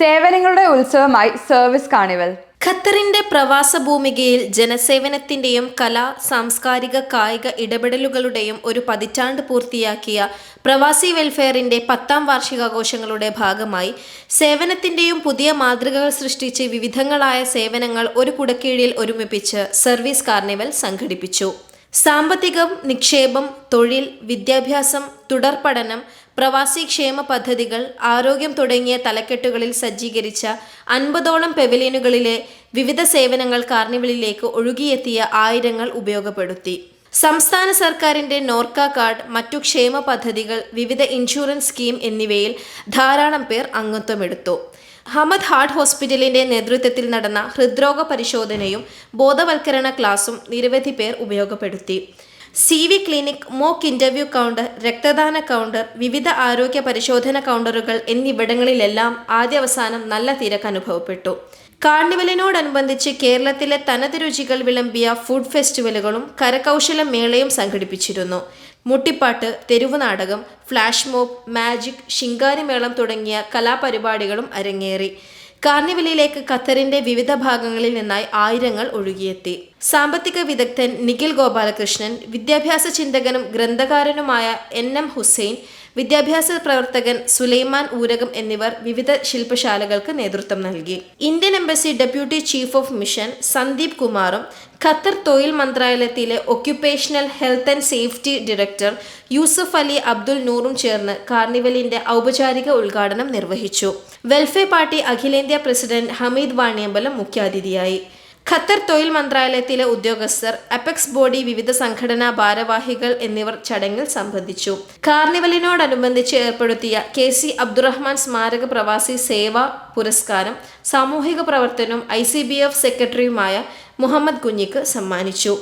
സേവനങ്ങളുടെ ഉത്സവമായി സർവീസ് കാണിവൽ ഖത്തറിന്റെ പ്രവാസ ഭൂമികയിൽ ജനസേവനത്തിന്റെയും കലാ സാംസ്കാരിക കായിക ഇടപെടലുകളുടെയും ഒരു പതിറ്റാണ്ട് പൂർത്തിയാക്കിയ പ്രവാസി വെൽഫെയറിന്റെ പത്താം വാർഷികാഘോഷങ്ങളുടെ ഭാഗമായി സേവനത്തിന്റെയും പുതിയ മാതൃകകൾ സൃഷ്ടിച്ച് വിവിധങ്ങളായ സേവനങ്ങൾ ഒരു കുടക്കീഴിൽ ഒരുമിപ്പിച്ച് സർവീസ് കാർണിവൽ സംഘടിപ്പിച്ചു. സാമ്പത്തികം നിക്ഷേപം തൊഴിൽ വിദ്യാഭ്യാസം തുടർ പഠനം പ്രവാസി ക്ഷേമ പദ്ധതികൾ ആരോഗ്യം തുടങ്ങിയ തലക്കെട്ടുകളിൽ സജ്ജീകരിച്ച അൻപതോളം പെവലിയനുകളിലെ വിവിധ സേവനങ്ങൾ കാർണിവലിലേക്ക് ഒഴുകിയെത്തിയ ആയിരങ്ങൾ ഉപയോഗപ്പെടുത്തി. സംസ്ഥാന സർക്കാരിന്റെ നോർക്ക കാർഡ് മറ്റു ക്ഷേമ പദ്ധതികൾ വിവിധ ഇൻഷുറൻസ് സ്കീം എന്നിവയിൽ ധാരാളം പേർ അംഗത്വമെടുത്തു. ഹമദ് ഹാർട്ട് ഹോസ്പിറ്റലിന്റെ നേതൃത്വത്തിൽ നടന്ന ഹൃദ്രോഗ പരിശോധനയും ബോധവൽക്കരണ ക്ലാസും നിരവധി പേർ ഉപയോഗപ്പെടുത്തി. C V clinic mock interview counter രക്തദാന കൗണ്ടർ വിവിധ ആരോഗ്യ പരിശോധന കൗണ്ടറുകൾ എന്നിവിടങ്ങളിലെല്ലാം ആദ്യാവസാനം നല്ല തിരക്ക് അനുഭവപ്പെട്ടു. കാർണിവലിനോടനുബന്ധിച്ച് കേരളത്തിലെ തനത് രുചികൾ വിളമ്പിയ ഫുഡ് ഫെസ്റ്റിവലുകളും കരകൗശല മേളയും സംഘടിപ്പിച്ചിരുന്നു. മുട്ടിപ്പാട്ട് തെരുവ് നാടകം ഫ്ലാഷ് മോബ് മാജിക് ശിങ്കാരിമേളം തുടങ്ങിയ കലാപരിപാടികളും അരങ്ങേറി. കാർണിവലിയിലേക്ക് ഖത്തറിന്റെ വിവിധ ഭാഗങ്ങളിൽ നിന്നായി ആയിരങ്ങൾ ഒഴുകിയെത്തി. സാമ്പത്തിക വിദഗ്ധൻ നിഖിൽ ഗോപാലകൃഷ്ണൻ വിദ്യാഭ്യാസ ചിന്തകനും ഗ്രന്ഥകാരനുമായ എൻ എം ഹുസൈൻ വിദ്യാഭ്യാസ പ്രവർത്തകൻ സുലൈമാൻ ഊരകം എന്നിവർ വിവിധ ശില്പശാലകൾക്ക് നേതൃത്വം നൽകി. Indian embassy deputy chief of mission Sandeep കുമാറും ഖത്തർ തൊഴിൽ മന്ത്രാലയത്തിലെ occupational health and safety director Yusuf Ali Abdul നൂറും ചേർന്ന് കാർണിവലിന്റെ ഔപചാരിക ഉദ്ഘാടനം നിർവഹിച്ചു. വെൽഫെയർ പാർട്ടി അഖിലേന്ത്യാ പ്രസിഡന്റ് ഹമീദ് വാണിയമ്പലം മുഖ്യാതിഥിയായി. ഖത്തർ തൊഴിൽ മന്ത്രാലയത്തിലെ ഉദ്യോഗസ്ഥർ അപെക്സ് ബോഡി വിവിധ സംഘടനാ ഭാരവാഹികൾ എന്നിവർ ചടങ്ങിൽ സംബന്ധിച്ചു. കാർണിവലിനോടനുബന്ധിച്ച് ഏർപ്പെടുത്തിയ കെ സി അബ്ദുറഹ്മാൻ സ്മാരക പ്രവാസി സേവാ പുരസ്കാരം സാമൂഹിക പ്രവർത്തനവും ഐ സെക്രട്ടറിയുമായ മുഹമ്മദ് കുഞ്ഞിക്ക് സമ്മാനിച്ചു.